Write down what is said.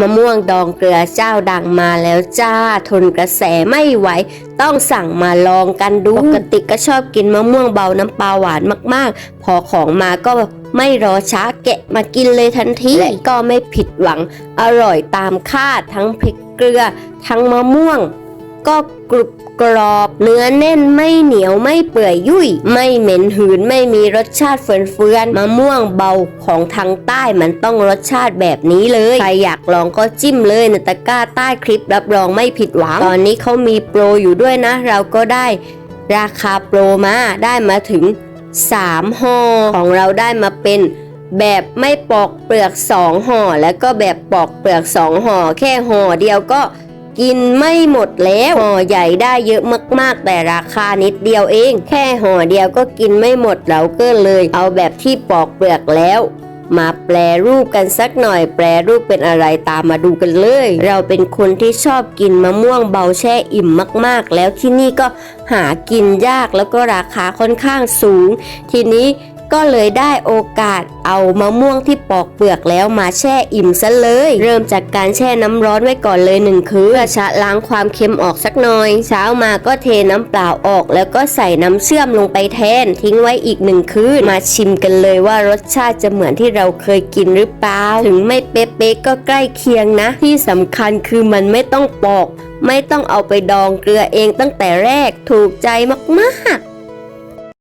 มะม่วงดองเกลือเจ้าดังมาแล้วจ้า ทนกระแสไม่ไหว ต้องสั่งมาลองกันดู ปกติก็ชอบกินมะม่วงเบาน้ำปลาหวานมากๆ พอของมาก็ไม่รอช้าแกะมากินเลยทันทีและก็ไม่ผิดหวัง อร่อยตามคาดทั้งพริกเกลือ ทั้งมะม่วง ก็กรุบกรอบ เนื้อแน่นไม่เหนียวไม่เปื่อยยุ่ย ไม่เหม็นหืนไม่มีรสชาติเฟื่อนๆมะม่วงเบาของทางใต้มันต้องรสชาติแบบนี้เลย ใครอยากลองก็จิ้มเลยในตะกร้าใต้คลิปรับรองไม่ผิดหวัง ตอนนี้เขามีโปรอยู่ด้วยนะ เราก็ได้ราคาโปรมาได้มาถึง3ห่อของเราได้มาเป็นแบบไม่ปอกเปลือก 2ห่อแล้วก็แบบปอกเปลือก 2ห่อแค่ห่อเดียวก็ กินไม่หมดแล้วห่อใหญ่ได้เยอะมากๆ แต่ราคานิดเดียวเอง แค่ห่อเดียวก็กินไม่หมดเราก็เลย เอาแบบที่ปอกเปลือกแล้วมาแปลรูปกันสักหน่อย แปลรูปเป็นอะไรตามมาดูกันเลย เราเป็นคนที่ชอบกินมะม่วงเบาแช่อิ่มมากๆ แล้วที่นี่ก็หากินยากแล้วก็ราคาค่อนข้างสูง ทีนี้ ก็เลยได้โอกาสเอามะม่วงที่ปอกเปลือกแล้วมาแช่อิ่มซะเลย เริ่มจากการแช่น้ำร้อนไว้ก่อนเลยหนึ่งคืนชะล้างความเค็มออกสักหน่อย เช้ามาก็เทน้ำเปล่าออก แล้วก็ใส่น้ำเชื่อมลงไปแทน ทิ้งไว้อีกหนึ่งคืนมาชิมกันเลยว่ารสชาติจะเหมือนที่เราเคยกินหรือเปล่าถึงไม่เป๊ะๆก็ใกล้เคียงนะ ที่สำคัญคือมันไม่ต้องปอก ไม่ต้องเอาไปดองเกลือเองตั้งแต่แรกถูกใจมากๆ